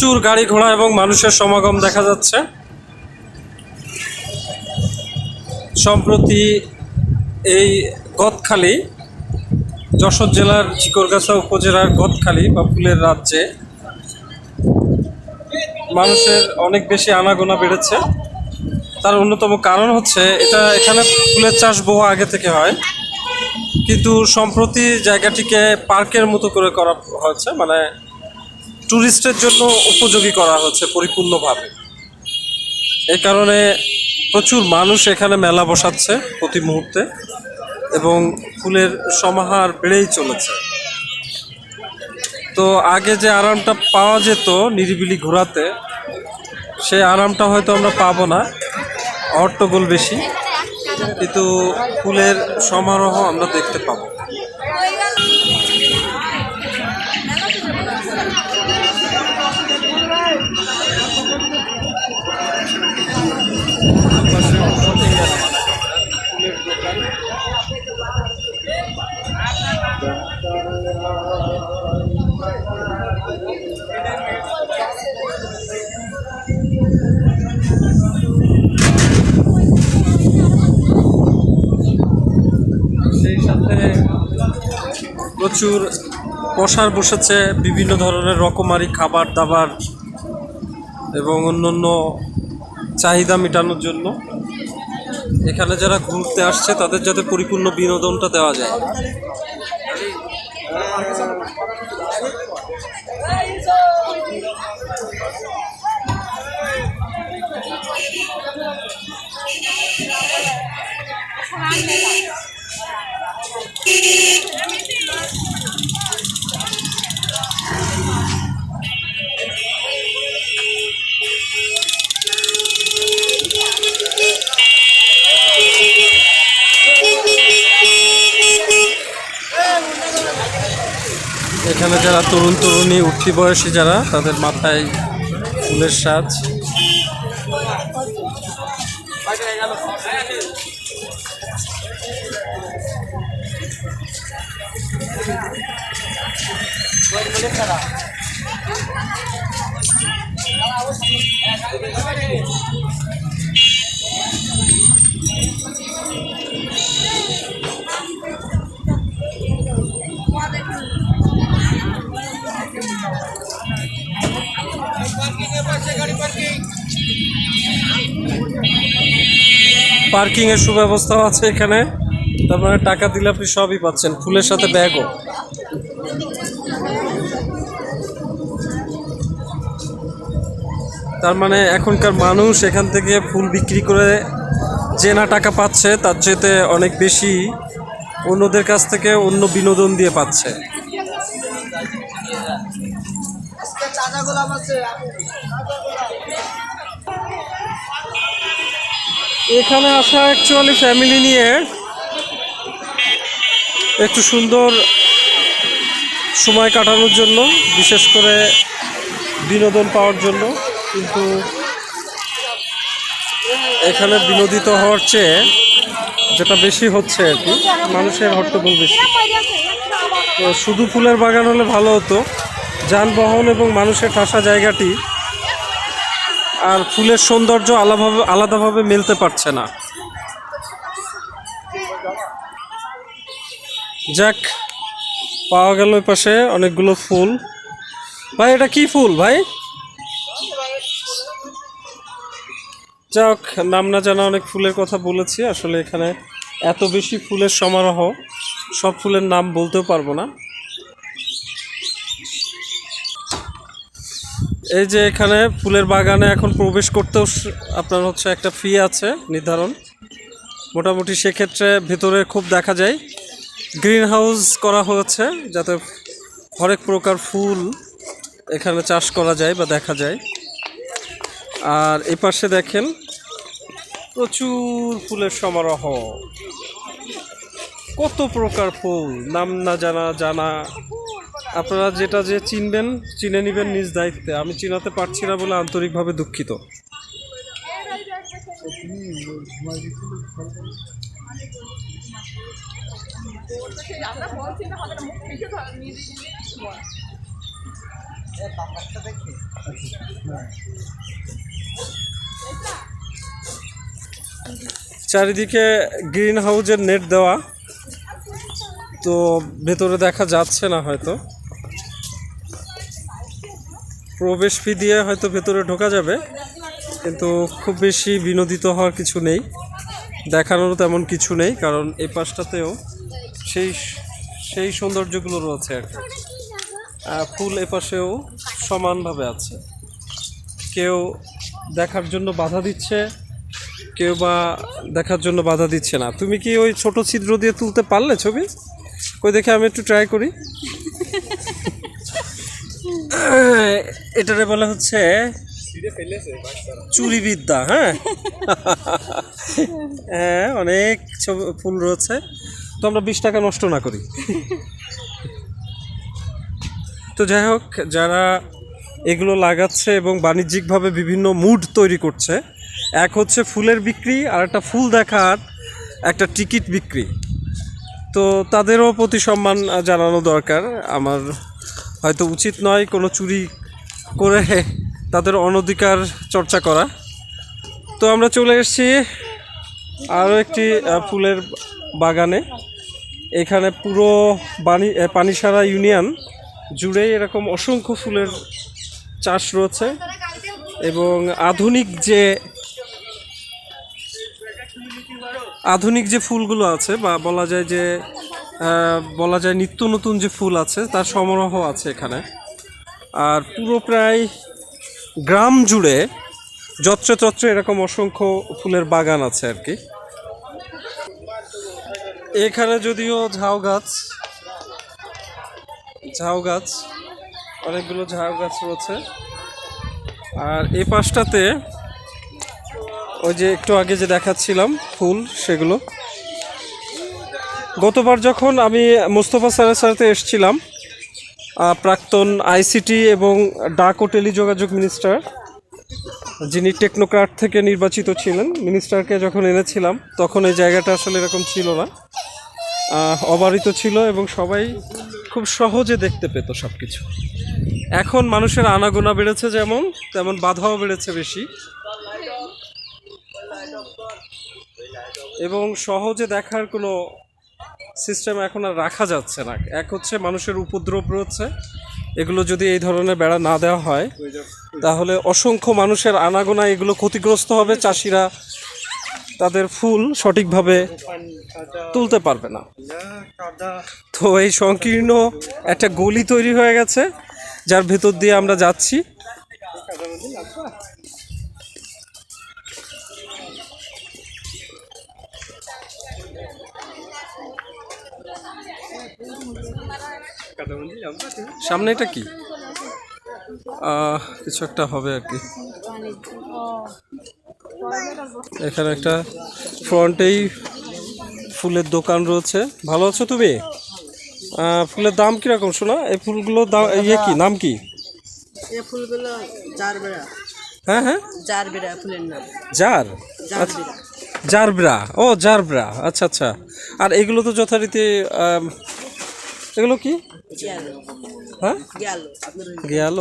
প্রচুর গাড়ি ঘোড়া এবং মানুষের সমাগম দেখা যাচ্ছে। সম্প্রতি এই গদখালি, যশোর জেলার চিকরগাছা উপজেলার গদখালি বা ফুলের রাজ্যে মানুষের অনেক বেশি আনাগোনা বেড়েছে। তার অন্যতম কারণ হচ্ছে এটা এখানে ফুলের চাষ বহু আগে থেকে হয়। কিন্তু সম্প্রতি জায়গাটিকে পার্কের মতো করে করা হয়েছে মানে ট্যুরিস্টের জন্য উপযোগী করা হচ্ছে পরিপূর্ণভাবে। এই কারণে প্রচুর মানুষ এখানে মেলা বসাচ্ছে প্রতি মুহূর্তে এবং ফুলের সমাহার বেড়েই চলেছে। তো আগে যে আরামটা পাওয়া যেত নিরিবিলি ঘোরাতে সেই আরামটা হয়তো আমরা পাবো না হট্টগোল বেশি, কিন্তু ফুলের সমারোহ আমরা দেখতে পাবো। প্রচুর প্রসার বসেছে, বিভিন্ন ধরনের রকমারি খাবার দাবার এবং অন্যান্য চাহিদা মেটানোর জন্য। এখানে যারা ঘুরতে আসছে, তাদের যাতে পরিপূর্ণ বিনোদনটা দেওয়া যায়। তরুণ তরুণী উঠতি বয়সী যারা তাদের মাথায় ফুলের সাজ। পার্কিং। এর সুব্যবস্থাও আছে এখানে। তার মানে টাকা দিলে আপনি সবই পাচ্ছেন, ফুলের সাথে ব্যাগও। তার মানে এখনকার মানুষ এখান থেকে ফুল বিক্রি করে যে না টাকা পাচ্ছে, তার চেয়েতে অনেক বেশি অন্যদের কাছ থেকে অন্য বিনোদন দিয়ে পাচ্ছে। এখানে আসা অ্যাকচুয়ালি ফ্যামিলি নিয়ে একটু সুন্দর সময় কাটানোর জন্য, বিশেষ করে বিনোদন পাওয়ার জন্য, কিন্তু এখানে বিনোদিত হওয়ার চেয়ে যেটা বেশি হচ্ছে আর কি, মানুষের হট্টগোল বেশি। তো শুধু ফুলের বাগান হলে ভালো হতো। যানবাহন এবং মানুষের ঠাসা জায়গাটি আর ফুলের সৌন্দর্য আলাদাভাবে আলাদাভাবে মিলতে পারছে না। যাক, পাওয়া গেল পাশে অনেকগুলো ফুল। ভাই, এটা কি ফুল ভাই? যাক, নাম না জানা অনেক ফুলের কথা বলেছি। আসলে এখানে এত বেশি ফুলের সমারোহ, সব ফুলের নাম বলতেও পারব না। এই যে এখানে ফুলের বাগানে এখন প্রবেশ করতেও আপনার হচ্ছে একটা ফি আছে নির্ধারণ। মোটামুটি সেক্ষেত্রে ভেতরে খুব দেখা যায়। গ্রিন হাউস করা হয়েছে যাতে হরেক প্রকার ফুল এখানে চাষ করা যায় বা দেখা যায়। আর এই পাশে দেখেন প্রচুর ফুলের সমারোহ। কত প্রকার ফুল, নাম না জানা জানা আপনারা যেটা যে চিনবেন, চিনে নেবেন নিজ দায়িত্বে। আমি চিনাতে পারছি না বলে আন্তরিকভাবে দুঃখিত। চারিদিকে গ্রিন হাউজের নেট দেওয়া, তো ভেতরে দেখা যাচ্ছে না হয়তো। প্রবেশ ফি দিয়ে হয়তো ভেতরে ঢোকা যাবে, কিন্তু খুব বেশি বিনোদিত হওয়ার কিছু নেই। দেখানোরও তেমন কিছু নেই, কারণ এই পাশটাতেও সেই সেই সৌন্দর্যগুলো রয়েছে আর কি। ফুল এপাশেও সমানভাবে আছে। কেউ দেখার জন্য বাধা দিচ্ছে, কেউ বা দেখার জন্য বাধা দিচ্ছে না। তুমি কি ওই ছোট ছিদ্র দিয়ে তুলতে পারলে ছবি? কই দেখে আমি একটু ট্রাই করি। এটারে বলা হচ্ছে চুরি বিদ্যা হ্যাঁ? হ্যাঁ অনেক ফুল রয়েছে। তো আমরা বিশ টাকা নষ্ট না করি। তো যাই হোক যারা এগুলো লাগাচ্ছে এবং বাণিজ্যিকভাবে বিভিন্ন মুড তৈরি করছে এক হচ্ছে ফুলের বিক্রি আর একটা ফুল দেখার একটা টিকিট বিক্রি। তো তাদেরও প্রতি সম্মান জানানো দরকার আমার হয়তো উচিত নয় কোনো চুরি করে তাদের অনধিকার চর্চা করা। তো আমরা চলে এসেছি আরও একটি ফুলের বাগানে। এখানে পুরো বানি পানিসারা ইউনিয়ন জুড়েই এরকম অসংখ্য ফুলের চাষ রয়েছে এবং আধুনিক যে আধুনিক যে ফুলগুলো আছে বা বলা যায় যে বলা যায় নিত্য নতুন যে ফুল আছে, তার সমারোহ আছে এখানে। আর পুরো প্রায় গ্রাম জুড়ে যত্রে তত্রে এরকম অসংখ্য ফুলের বাগান আছে আর কি। এখানে যদিও ঝাউ গাছ ঝাউ গাছ, অনেকগুলো ঝাউ গাছ রয়েছে। আর এই পাশটাতে ওই যে একটু আগে যে দেখাচ্ছিলাম ফুল, সেগুলো। গতবার যখন আমি মোস্তফা স্যারের সাথে এসেছিলাম প্রাক্তন আইসিটি এবং ডাক ও টেলিযোগাযোগ মিনিস্টার, যিনি টেকনোক্রাট থেকে নির্বাচিত ছিলেন, মিনিস্টারকে যখন এনেছিলাম, তখন এই জায়গাটা আসলে এরকম ছিল না। অবারিত ছিল এবং সবাই খুব সহজে দেখতে পেত সব কিছু এখন মানুষের আনাগোনা বেড়েছে যেমন, তেমন বাধাও বেড়েছে বেশি। এবং সহজে দেখার কোনো সিস্টেম এখন আর রাখা যাচ্ছে না। এক হচ্ছে মানুষের উপদ্রব রয়েছে। এগুলো যদি এই ধরনের বেড়া না দেওয়া হয়, তাহলে অসংখ্য মানুষের আনাগোনা এগুলো ক্ষতিগ্রস্ত হবে। চাষিরা তাদের ফুল সঠিকভাবে তুলতে পারবে না। তো এই সংকীর্ণ একটা গলি তৈরি হয়ে গেছে, যার ভেতর দিয়ে আমরা যাচ্ছি। সামনে এটা কি? কিছু একটা হবে আর কি। এখানে একটা ফ্রন্টেই ফুলের দোকান রয়েছে। ভালো আছো তুমি? ফুলের দাম কীরকম শোনা? এই ফুলগুলো দাম ইয়ে কি নাম কি? এই ফুলগুলো জারবেরা। হ্যাঁ হ্যাঁ? জারবেরা ফুলের নাম। জার? জারবেরা। জারব্রা। ও জারব্রা। আচ্ছা আচ্ছা। আর এগুলো তো যথারীতি এগুলো কি? হ্যাঁ? গেল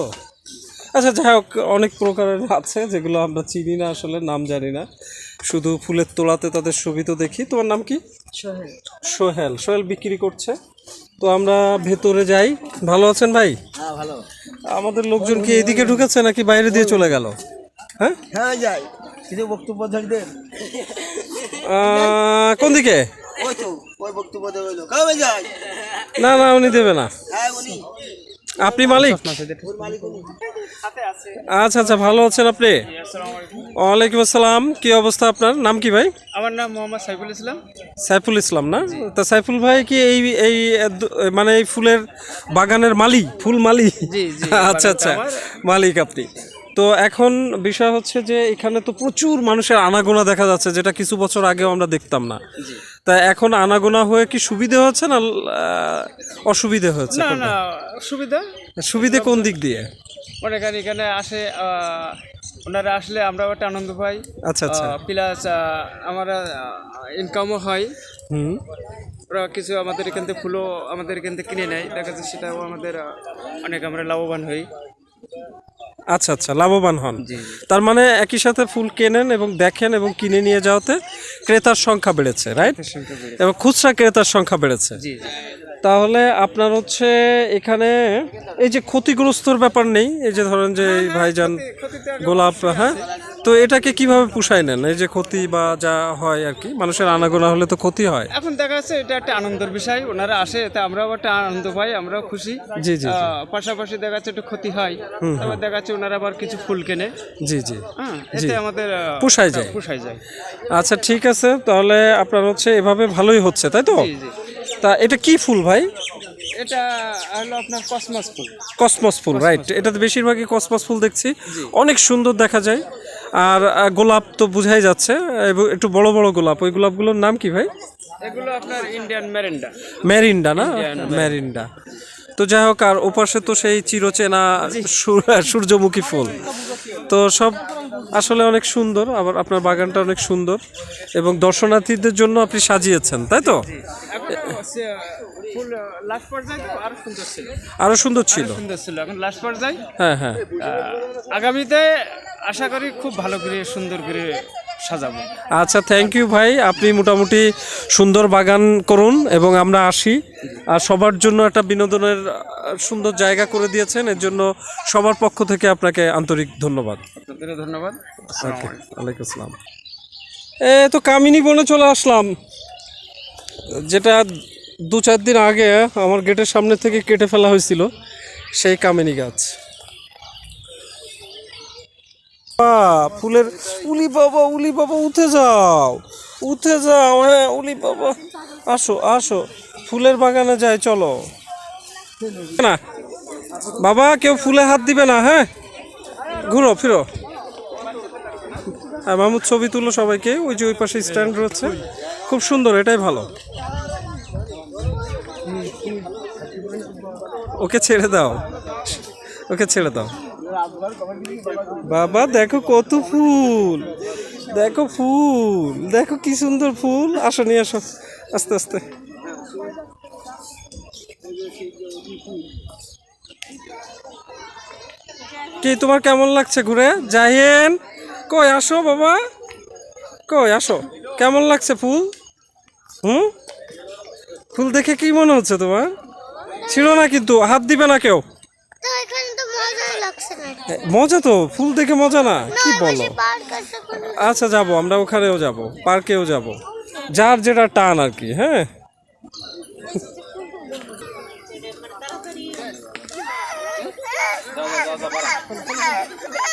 আচ্ছা যাই হোক অনেক প্রকারের আছে যেগুলো আমরা চিনি না আসলে নাম জানি না। শুধু ফুলের তোলাতে তাদের সুবিধা দেখি। তোমার নাম কি? সোহেল। সোহেল। সোহেল বিক্রি করছে। তো আমরা ভেতরে যাই। ভালো আছেন ভাই? হ্যাঁ ভালো। আমাদের লোকজন কি এদিকে ঢুকেছে নাকি বাইরে দিয়ে চলে গেল? হ্যাঁ? হ্যাঁ যাই। কিছু বক্তব্য আহ, কোন দিকে? ওই তো ওই বক্তব্য দেবে কবে যাই? না না উনি দেবে না। হ্যাঁ উনি। আপনি মালিক? মালিক আচ্ছা আচ্ছা ভালো আছেন আপনি? ওয়ালাইকুম আসসালাম। কি অবস্থা আপনার? নাম কি ভাই? আমার নাম মোহাম্মদ সাইফুল ইসলাম। সাইফুল ইসলাম না? তা সাইফুল ভাই কি এই এই মানে এই ফুলের বাগানের মালি ফুল মালি জি, জি, আচ্ছা আচ্ছা মালিক আপনি। তো এখন বিষয় হচ্ছে যে এখানে তো প্রচুর মানুষের আনাগোনা দেখা যাচ্ছে যেটা কিছু বছর আগেও আমরা দেখতাম না। তা এখন আনাগোনা হয়ে কি সুবিধে হচ্ছে না অসুবিধে হচ্ছে না না সুবিধা? সুবিধে কোন দিক দিয়ে? মনে করেন এখানে আসে ওনারা আসলে আমরাও একটা আনন্দ পাই। আচ্ছা আচ্ছা। প্লাস আমরা ইনকামও হয়। হুম। ওরা কিছু আমাদের এখান থেকে ফুলও আমাদের এখান থেকে কিনে নেয়। দেখা যাচ্ছে সেটাও আমাদের অনেক আমরা লাভবান হই। আচ্ছা আচ্ছা লাভবান হন। তার মানে একই সাথে ফুল কেনেন এবং দেখেন এবং কিনে নিয়ে যাওয়াতে ক্রেতার সংখ্যা বেড়েছে রাইট এবং খুচরা ক্রেতার সংখ্যা বেড়েছে। তাহলে আপনার হচ্ছে এখানে এই যে ক্ষতিগ্রস্তর ব্যাপার নেই এই যে ধরেন যে এই ভাইজান গোলাপ হ্যাঁ? তো এটাকে কীভাবে পুষায় নেন? এই যে ক্ষতি বা যা হয় আর কি মানুষের আনাগোনা হলে তো ক্ষতি হয়। এখন দেখা যাচ্ছে এটা একটা আনন্দের বিষয় ওনারা আসে এতে আমরাও একটা আনন্দ পাই আমরাও খুশি। জি, জি, পাশাপাশি দেখা যাচ্ছে একটু ক্ষতি হয় তারপর দেখা যাচ্ছে ওনারা আবার কিছু ফুল কেনে। জি জি। হ্যাঁ এতে আমাদের পোষায় যায়। পোষায় যায়। আচ্ছা ঠিক আছে তাহলে আপনার হচ্ছে এভাবে ভালোই হচ্ছে তাই তো? তা এটা কি ফুল ভাই? এটা হলো আপনার কসমস ফুল। কসমস ফুল রাইট। এটাতে বেশিরভাগই কসমস ফুল দেখছি। অনেক সুন্দর দেখা যায়। আর গোলাপ তো বোঝাই যাচ্ছে। একটু বড় বড় গোলাপ। ওই গোলাপগুলোর নাম কি ভাই? এগুলো আপনার ইন্ডিয়ান মেরেন্ডা না? ম্যারিন্ডা তো যাই হোক আর ওপাশে তো সেই চিরচেনা সূর- সূর্যমুখী ফুল। তো সব আসলে অনেক সুন্দর আবার আপনার বাগানটা অনেক সুন্দর। এবং দর্শনার্থীদের জন্য আপনি সাজিয়েছেন তাই তো? আরও সুন্দর ছিল। হ্যাঁ হ্যাঁ। আগামীতে আশা করি খুব ভালো করে সুন্দর করে সাজাবো। আচ্ছা থ্যাংক ইউ ভাই। আপনি মোটামুটি সুন্দর বাগান করুন এবং আমরা আসি। আর সবার জন্য একটা বিনোদনের সুন্দর জায়গা করে দিয়েছেন। এর জন্য সবার পক্ষ থেকে আপনাকে আন্তরিক ধন্যবাদ। আপনাদেরও ধন্যবাদ। ওয়ালাইকুম আসসালাম। এ তো কামিনী বনে চলে আসলাম। যেটা দু চার দিন আগে আমার গেটের সামনে থেকে কেটে ফেলা হয়েছিল সেই কামিনী গাছ। ফুলের উলি বাবা উলি বাবা, উঠে যাও। উঠে যাও হ্যাঁ উলি বাবা। আসো আসো। ফুলের বাগানে যাই, চলো। না। বাবা, কেউ ফুলে হাত দিবে না হ্যাঁ? ঘুরো, ফিরো। হ্যাঁ মাহমুদ ছবি তুলো সবাইকে। ওই যে ওই পাশে স্ট্যান্ড রয়েছে। খুব সুন্দর, এটাই ভালো। ওকে ছেড়ে দাও। ওকে ছেড়ে দাও। বাবা, দেখো কত ফুল। দেখো ফুল। দেখো কি সুন্দর ফুল। আসো, নিয়ে আসো। আস্তে আস্তে। কি, তোমার কেমন লাগছে ঘুরে? জাহিন, কই আসো বাবা? কই আসো? কেমন লাগছে ফুল? হুম? ফুল দেখে কি মনে হচ্ছে তোমার? ছিল না কিন্তু, হাত দিবে না কেউ তো এখানে তো মজাই লাগছে না এ, মজা তো ফুল দেখে মজা না কি বলো? আচ্ছা যাব আমরা ওখানেও যাব পার্কেও যাব। যার যেটা টান আর কি হ্যাঁ?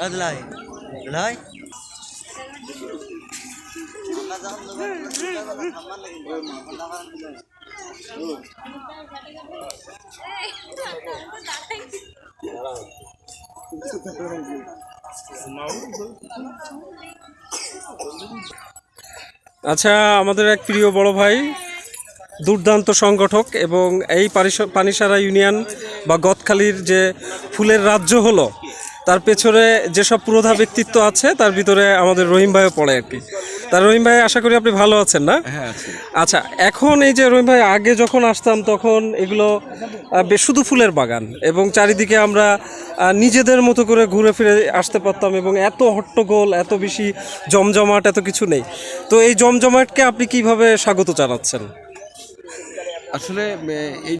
আদলাই লাই আচ্ছা আমাদের এক প্রিয় বড় ভাই দুর্দান্ত সংগঠক এবং এই পানিসারা ইউনিয়ন বা গদখালির যে ফুলের রাজ্য হলো তার পেছনে যেসব পুরোধা ব্যক্তিত্ব আছে তার ভিতরে আমাদের রহিম ভাইও পড়ে আর কি। তা রহিম ভাই আশা করি আপনি ভালো আছেন না? হ্যাঁ আচ্ছা এখন এই যে রহিম ভাই আগে যখন আসতাম তখন এগুলো বেশ শুধু ফুলের বাগান এবং চারিদিকে আমরা নিজেদের মতো করে ঘুরে ফিরে আসতে পারতাম এবং এত হট্টগোল এত বেশি জমজমাট এত কিছু নেই। তো এই জমজমাটকে আপনি কীভাবে স্বাগত জানাচ্ছেন? আসলে এই